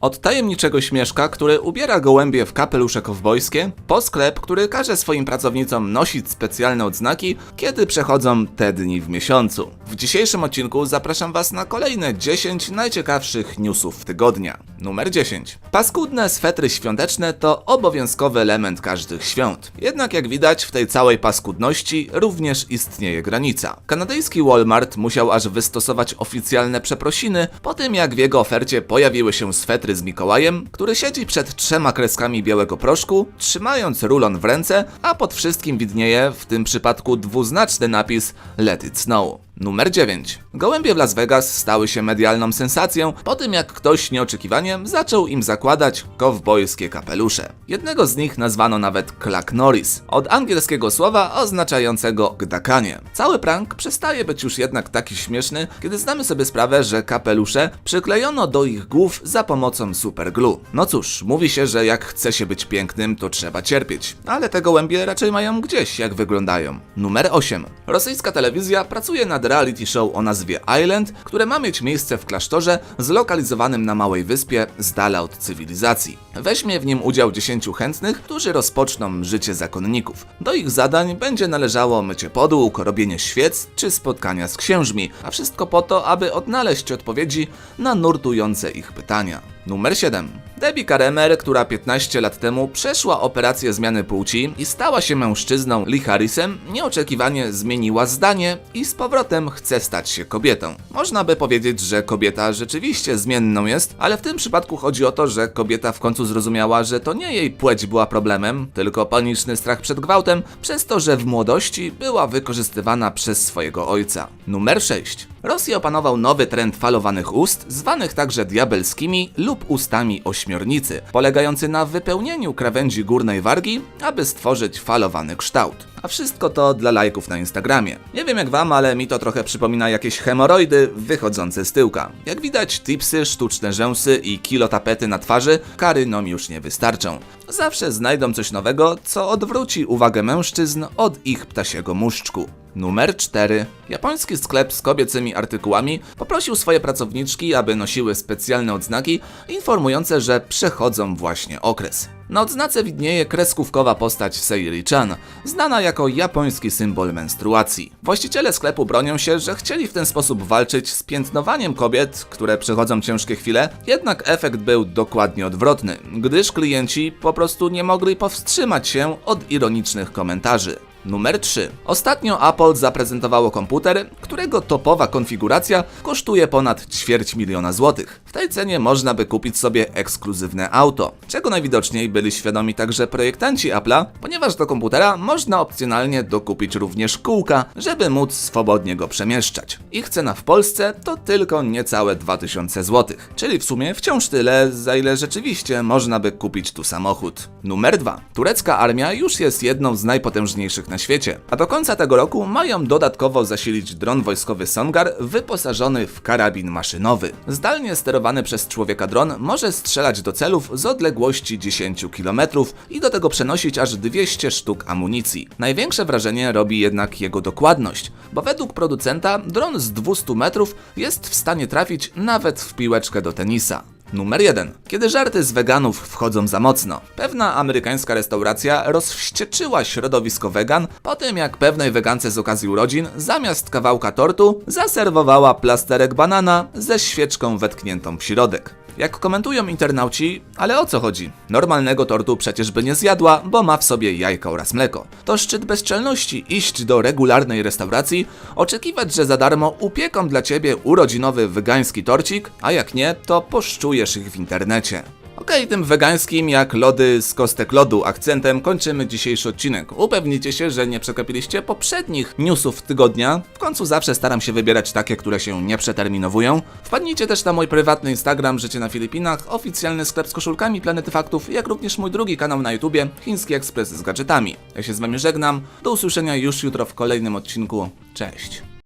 Od tajemniczego śmieszka, który ubiera gołębie w kapelusze kowbojskie, po sklep, który każe swoim pracownicom nosić specjalne odznaki, kiedy przechodzą te dni w miesiącu. W dzisiejszym odcinku zapraszam Was na kolejne 10 najciekawszych newsów tygodnia. Numer 10. Paskudne swetry świąteczne to obowiązkowy element każdych świąt. Jednak jak widać, w tej całej paskudności również istnieje granica. Kanadyjski Walmart musiał aż wystosować oficjalne przeprosiny po tym, jak w jego ofercie pojawiły się swetry z Mikołajem, który siedzi przed trzema kreskami białego proszku, trzymając rulon w ręce, a pod wszystkim widnieje w tym przypadku dwuznaczny napis Let it snow. Numer 9. Gołębie w Las Vegas stały się medialną sensacją po tym, jak ktoś nieoczekiwanie zaczął im zakładać kowbojskie kapelusze. Jednego z nich nazwano nawet Clack Norris, od angielskiego słowa oznaczającego gdakanie. Cały prank przestaje być już jednak taki śmieszny, kiedy zdamy sobie sprawę, że kapelusze przyklejono do ich głów za pomocą superglue. No cóż, mówi się, że jak chce się być pięknym, to trzeba cierpieć, ale te gołębie raczej mają gdzieś, jak wyglądają. Numer 8. Rosyjska telewizja pracuje nad reality show o nazwie Island, które ma mieć miejsce w klasztorze zlokalizowanym na małej wyspie z dala od cywilizacji. Weźmie w nim udział 10 chętnych, którzy rozpoczną życie zakonników. Do ich zadań będzie należało mycie podłóg, robienie świec czy spotkania z księżmi, a wszystko po to, aby odnaleźć odpowiedzi na nurtujące ich pytania. Numer 7. Debbie Karemer, która 15 lat temu przeszła operację zmiany płci i stała się mężczyzną Lee Harrisem, nieoczekiwanie zmieniła zdanie i z powrotem chce stać się kobietą. Można by powiedzieć, że kobieta rzeczywiście zmienną jest, ale w tym przypadku chodzi o to, że kobieta w końcu zrozumiała, że to nie jej płeć była problemem, tylko paniczny strach przed gwałtem, przez to, że w młodości była wykorzystywana przez swojego ojca. Numer 6. Rosję opanował nowy trend falowanych ust, zwanych także diabelskimi lub ustami ośmiornicy, polegający na wypełnieniu krawędzi górnej wargi, aby stworzyć falowany kształt. A wszystko to dla lajków na Instagramie. Nie wiem jak wam, ale mi to trochę przypomina jakieś hemoroidy wychodzące z tyłka. Jak widać, tipsy, sztuczne rzęsy i kilo tapety na twarzy karynom już nie wystarczą. Zawsze znajdą coś nowego, co odwróci uwagę mężczyzn od ich ptasiego muszczku. Numer 4. Japoński sklep z kobiecymi artykułami poprosił swoje pracowniczki, aby nosiły specjalne odznaki informujące, że przechodzą właśnie okres. Na odznace widnieje kreskówkowa postać Seiri-chan, znana jako japoński symbol menstruacji. Właściciele sklepu bronią się, że chcieli w ten sposób walczyć z piętnowaniem kobiet, które przechodzą ciężkie chwile, jednak efekt był dokładnie odwrotny, gdyż klienci po prostu nie mogli powstrzymać się od ironicznych komentarzy. Numer 3. Ostatnio Apple zaprezentowało komputer, którego topowa konfiguracja kosztuje ponad ćwierć miliona złotych. W tej cenie można by kupić sobie ekskluzywne auto, czego najwidoczniej byli świadomi także projektanci Apple'a, ponieważ do komputera można opcjonalnie dokupić również kółka, żeby móc swobodnie go przemieszczać. Ich cena w Polsce to tylko niecałe 2000 złotych, czyli w sumie wciąż tyle, za ile rzeczywiście można by kupić tu samochód. Numer 2. Turecka armia już jest jedną z najpotężniejszych na świecie, a do końca tego roku mają dodatkowo zasilić dron wojskowy Songar wyposażony w karabin maszynowy. Zdalnie sterowany przez człowieka dron może strzelać do celów z odległości 10 km i do tego przenosić aż 200 sztuk amunicji. Największe wrażenie robi jednak jego dokładność, bo według producenta dron z 200 metrów jest w stanie trafić nawet w piłeczkę do tenisa. Numer 1. Kiedy żarty z weganów wchodzą za mocno. Pewna amerykańska restauracja rozwścieczyła środowisko wegan po tym jak pewnej wegance z okazji urodzin zamiast kawałka tortu zaserwowała plasterek banana ze świeczką wetkniętą w środek. Jak komentują internauci, ale o co chodzi? Normalnego tortu przecież by nie zjadła, bo ma w sobie jajka oraz mleko. To szczyt bezczelności iść do regularnej restauracji, oczekiwać, że za darmo upieką dla ciebie urodzinowy wegański torcik, a jak nie, to poszczujesz ich w internecie. Okej, tym wegańskim jak lody z kostek lodu akcentem kończymy dzisiejszy odcinek. Upewnijcie się, że nie przekapiliście poprzednich newsów tygodnia. W końcu zawsze staram się wybierać takie, które się nie przeterminowują. Wpadnijcie też na mój prywatny Instagram Życie na Filipinach, oficjalny sklep z koszulkami Planety Faktów, jak również mój drugi kanał na YouTubie Chiński Ekspres z gadżetami. Ja się z wami żegnam, do usłyszenia już jutro w kolejnym odcinku. Cześć!